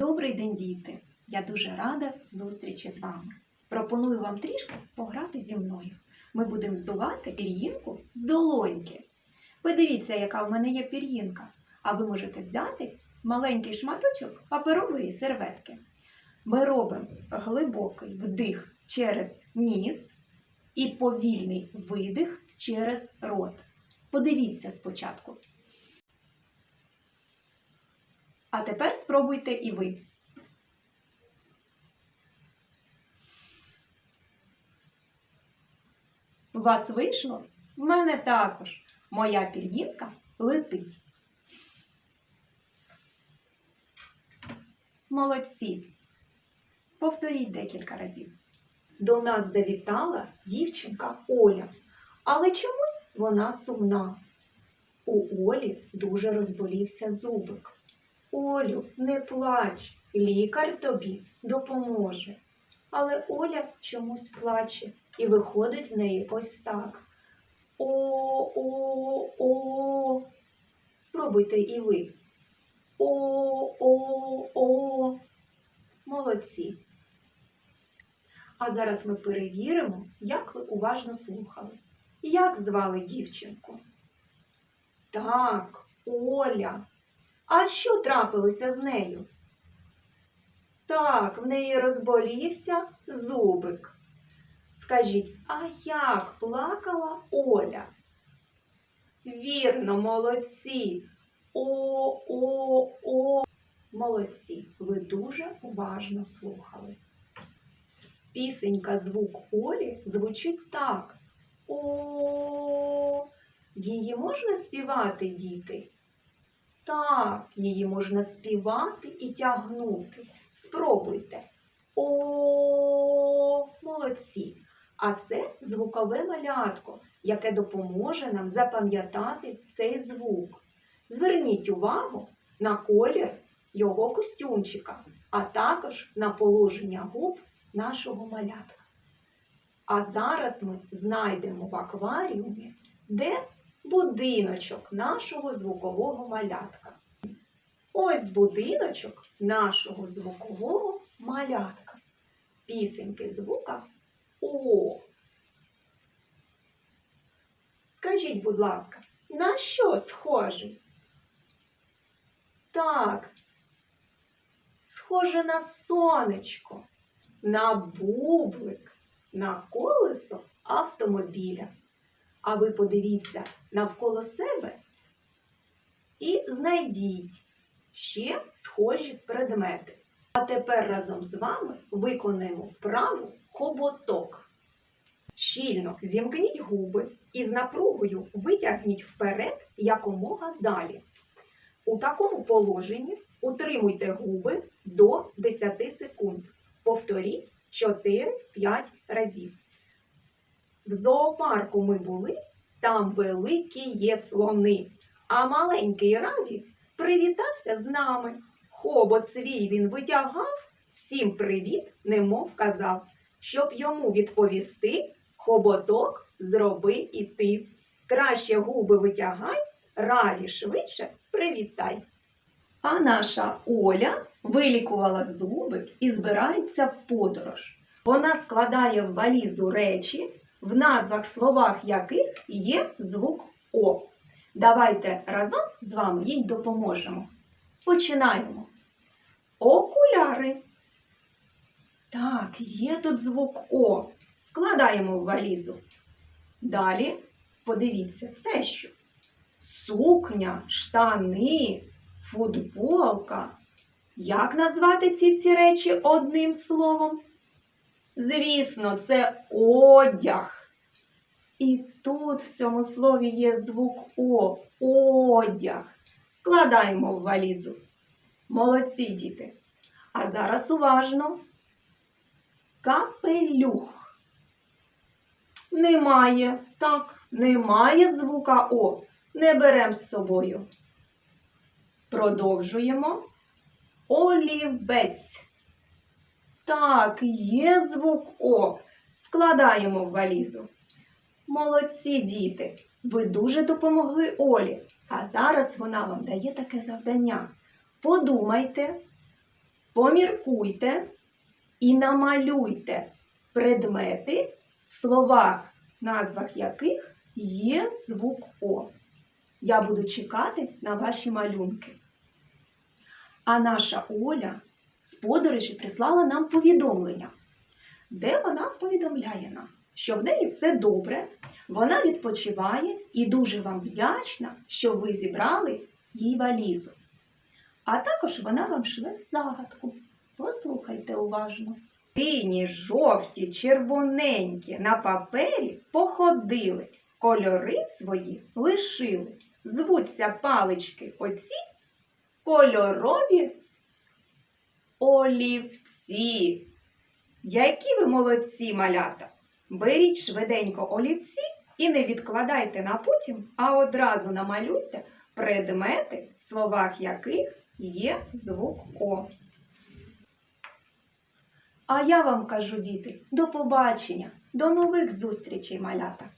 Добрий день, діти! Я дуже рада зустрічі з вами. Пропоную вам трішки пограти зі мною. Ми будемо здувати пір'їнку з долоньки. Подивіться, яка в мене є пір'їнка. А ви можете взяти маленький шматочок паперової серветки. Ми робимо глибокий вдих через ніс і повільний видих через рот. Подивіться спочатку. А тепер спробуйте і ви. У вас вийшло? В мене також. Моя пір'їнка летить. Молодці. Повторіть декілька разів. До нас завітала дівчинка Оля, але чомусь вона сумна. У Олі дуже розболівся зубик. Олю, не плач, лікар тобі допоможе. Але Оля чомусь плаче і виходить в неї ось так. О, о, о. Спробуйте і ви. О, о, о. Молодці. А зараз ми перевіримо, як ви уважно слухали. Як звали дівчинку? Так, Оля. А що трапилося з нею? Так, в неї розболівся зубик. Скажіть, а як плакала Оля? Вірно, молодці. О, о, о. Молодці, ви дуже уважно слухали. Пісенька звук Олі звучить так. О. Її можна співати, діти? Так, її можна співати і тягнути. Спробуйте. О, молодці. А це звукове малятко, яке допоможе нам запам'ятати цей звук. Зверніть увагу на колір його костюмчика, а також на положення губ нашого малятка. А зараз ми знайдемо в акваріумі, де будиночок нашого звукового малятка. Ось будиночок нашого звукового малятка. Пісеньки звука О. Скажіть, будь ласка, на що схожий? Так, схоже на сонечко, на бублик, на колесо автомобіля. А ви подивіться навколо себе і знайдіть ще схожі предмети. А тепер разом з вами виконаємо вправу хоботок. Щільно зімкніть губи і з напругою витягніть вперед якомога далі. У такому положенні утримуйте губи до 10 секунд. Повторіть 4-5 разів. В зоопарку ми були, там великі є слони, а маленький Раві привітався з нами. Хобот свій він витягав, всім привіт, немов казав. Щоб йому відповісти, хоботок зроби і ти. Краще губи витягай, Раві швидше привітай. А наша Оля вилікувала зубик і збирається в подорож. Вона складає в валізу речі, в назвах словах яких є звук О. Давайте разом з вами їй допоможемо. Починаємо. Окуляри. Так, є тут звук О. Складаємо в валізу. Далі, подивіться, це що? Сукня, штани, футболка. Як назвати ці всі речі одним словом? Звісно, це одяг. І тут в цьому слові є звук О. Одяг. Складаємо в валізу. Молодці діти. А зараз уважно. Капелюх. Немає. Так, немає звука О. Не беремо з собою. Продовжуємо. Олівець. Так, є звук О. Складаємо в валізу. Молодці діти! Ви дуже допомогли Олі. А зараз вона вам дає таке завдання. Подумайте, поміркуйте і намалюйте предмети, в словах, назвах яких є звук О. Я буду чекати на ваші малюнки. А наша Оля з подорожі прислала нам повідомлення, де вона повідомляє нам, що в неї все добре, вона відпочиває і дуже вам вдячна, що ви зібрали їй валізу. А також вона вам шле загадку. Послухайте уважно. Сині, жовті, червоненькі на папері походили, кольори свої лишили. Звуться палички оці кольорові олівці. Які ви молодці, малята! Беріть швиденько олівці і не відкладайте на потім, а одразу намалюйте предмети, в словах яких є звук О. А я вам кажу, діти, до побачення, до нових зустрічей, малята!